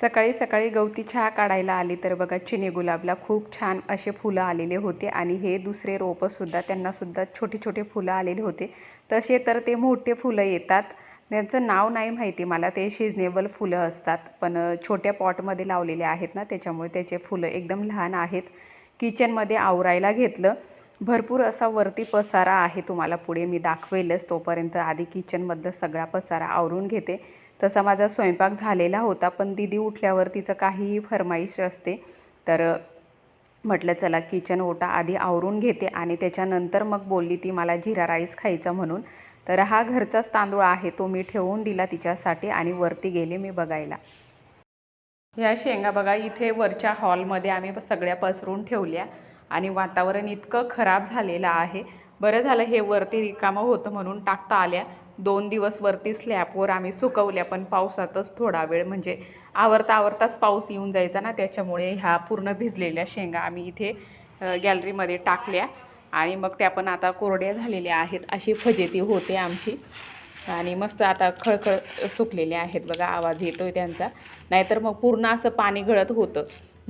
सकाळी सकाळी गवती चहा काढायला आली तर बघा चिनी गुलाबला खूप छान असे फुलं आलेले होते आणि हे दुसरे रोपंसुद्धा त्यांनासुद्धा छोटे छोटे फुलं आलेले होते. तसे तर ते मोठे फुलं येतात. त्यांचं नाव नाही माहिती मला ते शिजनेबल फुलं असतात. पण छोट्या पॉटमध्ये लावलेले आहेत ना त्याच्यामुळे त्याचे फुलं एकदम लहान आहेत. किचनमध्ये आवरायला घेतलं. भरपूर असा वरती पसारा आहे तुम्हाला पुढे मी दाखवेलच. तोपर्यंत आधी किचनमधलं सगळा पसारा आवरून घेते. तसा माझा स्वयंपाक झालेला होता पण दिदी उठल्यावर तिचं काहीही फरमाईश असते. तर म्हटलं चला किचन ओटा आधी आवरून घेते आणि त्याच्यानंतर मग बोलली ती मला जिरा राईस खायचा म्हणून तर हा घरचाच तांदूळ आहे तो मी ठेवून दिला तिच्यासाठी आणि वरती गेले मी बघायला. ह्या शेंगा बघा इथे वरच्या हॉलमध्ये आम्ही सगळ्या पसरून ठेवल्या आणि वातावरण इतकं खराब झालेलं आहे. बरं झालं हे वरती रिकामं होतं म्हणून टाकता आल्या. दोन दिवस वरती स्लॅपवर आम्ही सुकवल्या पण पावसातच थोडा वेळ म्हणजे आवरता आवरताच पाऊस येऊन जायचा ना त्याच्यामुळे ह्या पूर्ण भिजलेल्या शेंगा आम्ही इथे गॅलरीमध्ये टाकल्या. आणि मग त्या पण आता कोरड्या झालेल्या आहेत अशी फजेती होते आमची. आणि मस्त आता खळखळ सुकलेले आहेत बघा आवाज येतो आहे त्यांचा. नाहीतर मग पूर्ण असं पाणी गळत होतं.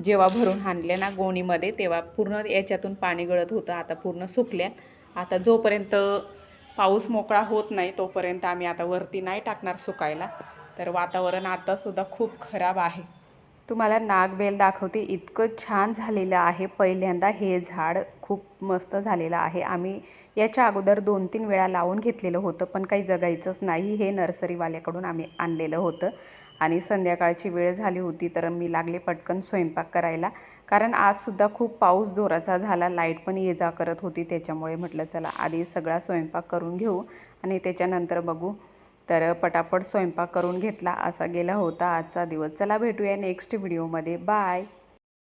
जेव्हा भरून आणले ना गोणीमध्ये तेव्हा पूर्ण याच्यातून पाणी गळत होतं आता पूर्ण सुकल्या. आता जोपर्यंत पाऊस मोकळा होत नाही तोपर्यंत आम्ही आता वरती नाही टाकणार सुकायला. तर वातावरण आतासुद्धा खूप खराब आहे. तुम्हाला नागबेल दाखवते. इतकं छान झालेलं आहे. पहिल्यांदा हे झाड खूप मस्त झालेलं आहे. आम्ही याच्या अगोदर दोन तीन वेळा लावून घेतलेलं होतं पण काही जगायचंच नाही हे नर्सरीवाल्याकडून आम्ही आणलेलं होतं. आणि संध्याकाळची वेळ झाली होती तर मी लागले पटकन स्वयंपाक करायला. कारण आजसुद्धा खूप पाऊस जोराचा झाला. लाइट पण ये जा करत होती. त्याच्यामुळे म्हटलं चला आधी सगळा स्वयंपाक करून घेऊ आणि त्याच्यानंतर बघू. तर पटापट स्वयंपाक करून घेतला असा गेला होता आजचा दिवस. चला भेटूया नेक्स्ट व्हिडिओमध्ये बाय